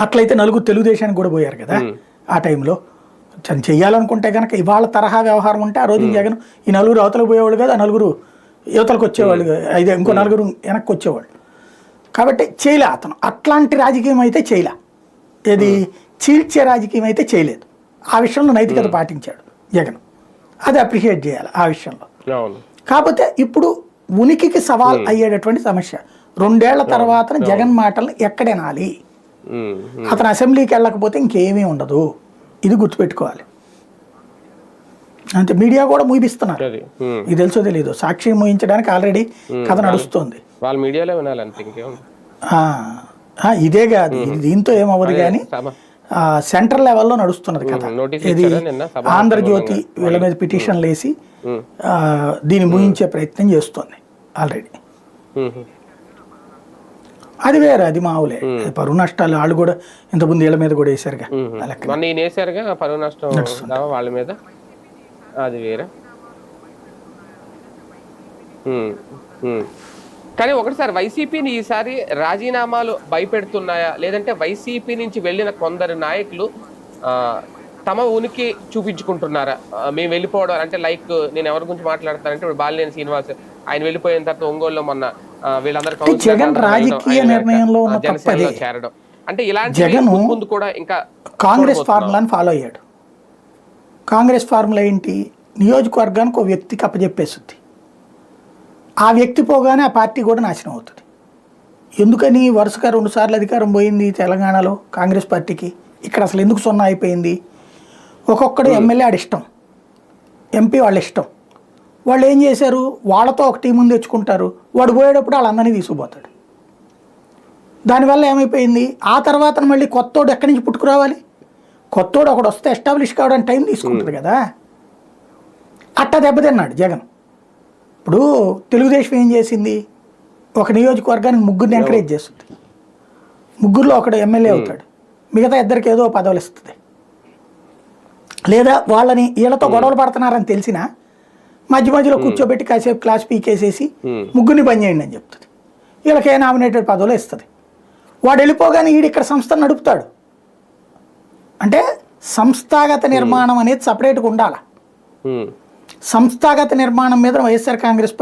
అట్లయితే నలుగురు తెలుగుదేశానికి కూడా పోయారు కదా ఆ టైంలో. తను చెయ్యాలనుకుంటే కనుక ఇవాళ తరహా వ్యవహారం ఉంటే ఆ రోజు జగన్ ఈ నలుగురు అవతలకు పోయేవాళ్ళు కాదు ఆ నలుగురు యువతలకు వచ్చేవాళ్ళు. అయితే ఇంకో నలుగురు వెనక్కి వచ్చేవాళ్ళు. కాబట్టి చేయలే అతను. అట్లాంటి రాజకీయం అయితే చేయలే. ఏది? చీల్చే రాజకీయం అయితే చేయలేదు. ఆ విషయంలో నైతికత పాటించాడు జగన్. అది అప్రిషియేట్ చేయాలి ఆ విషయంలో. కాకపోతే ఇప్పుడు ఉనికికి సవాల్ అయ్యేటటువంటి సమస్య. రెండేళ్ళ తర్వాత జగన్ మాటలను ఎక్కడెనాలి అతను అసెంబ్లీకి వెళ్ళకపోతే ఇంకేమీ ఉండదు. ఇది గుర్తుపెట్టుకోవాలి. అంతే మీడియా కూడా మూపిస్తున్నారు. ఇది తెలుసో తెలీదు? సాక్షి మూయించడానికి ఆల్రెడీ కథ నడుస్తుంది. వాళ్ళ మీడియాలో ఇదే కాదు. దీంతో ఏమవ్వదు కానీ సెంట్రల్ లెవెల్లో నడుస్తున్నది కథ. నోటీస్ ఇది ఆంధ్రజ్యోతి వీళ్ళ మీద పిటిషన్లు వేసి దీన్ని ముగించే ప్రయత్నం చేస్తుంది ఆల్రెడీ. అది వేరే అది మామూలే పరువు నష్టాలు వాళ్ళు కూడా ఇంతకుముందు వీళ్ళ మీద కూడా. మొన్న ఈయన వేసారుగా పరువు నష్టం వాళ్ళ మీద? అది వేరే. కానీ ఒకటి సార్ వైసీపీని ఈసారి రాజీనామాలు భయపెడుతున్నాయా? లేదంటే వైసీపీ నుంచి వెళ్ళిన కొందరు నాయకులు తమ ఉనికి చూపించుకుంటున్నారా? మేము వెళ్ళిపోవడం అంటే లైక్ నేను ఎవరి గురించి మాట్లాడతానంటే ఇప్పుడు బాలినేని శ్రీనివాస్ ఆయన వెళ్ళిపోయిన తర్వాత ఒంగోలులో మొన్న వీళ్ళందరూ జగన్ రాజకీయ నిర్ణయంలో ఉన్న తప్పదే. చేరడం. అంటే ఇలాంటి జగను ముందు కూడా ఇంకా కాంగ్రెస్ ఫార్ములాని ఫాలో అయ్యాడు. కాంగ్రెస్ ఫార్ములా ఏంటి? నియోజకవర్గానికి ఒక వ్యక్తికి అప్పచెప్పేస్తుంది ఆ వ్యక్తి పోగానే ఆ పార్టీ కూడా నాశనం అవుతుంది. ఎందుకని? వరుసగా రెండుసార్లు అధికారం పోయింది తెలంగాణలో కాంగ్రెస్ పార్టీకి. ఇక్కడ అసలు ఎందుకు సున్నా అయిపోయింది? ఒక్కొక్కడు ఎమ్మెల్యే ఆడి ఇష్టం ఎంపీ వాళ్ళ ఇష్టం. వాళ్ళు ఏం చేశారు? వాళ్ళతో ఒక టీం ముందు తెచ్చుకుంటారు. వాడు పోయేటప్పుడు వాళ్ళందరినీ తీసుకుపోతాడు. దానివల్ల ఏమైపోయింది? ఆ తర్వాత మళ్ళీ కొత్తోడు ఎక్కడి నుంచి పుట్టుకురావాలి? కొత్తోడు ఒకడు వస్తే ఎస్టాబ్లిష్ కావడానికి టైం తీసుకుంటుంది కదా? అట్టా దెబ్బతిన్నాడు జగన్. ఇప్పుడు తెలుగుదేశం ఏం చేసింది? ఒక నియోజకవర్గానికి ముగ్గురిని ఎంకరేజ్ చేస్తుంది. ముగ్గురులో ఒకడు ఎమ్మెల్యే అవుతాడు. మిగతా ఇద్దరికి ఏదో పదవులు ఇస్తుంది. లేదా వాళ్ళని వీళ్ళతో గొడవలు పడుతున్నారని తెలిసినా మధ్య మధ్యలో కూర్చోబెట్టి కాసేపు క్లాస్ పీకేసేసి. ముగ్గురిని పని చేయండి అని చెప్తుంది. వీళ్ళకి ఏ నామినేటెడ్ పదవులు ఇస్తుంది వాడు వెళ్ళిపోగానే ఈడు ఇక్కడ సంస్థ నడుపుతాడు. అంటే సంస్థాగత నిర్మాణం అనేది సపరేట్గా ఉండాలి. సంస్థాగత నిర్మాణం మీద వైఎస్ఆర్ కాంగ్రెస్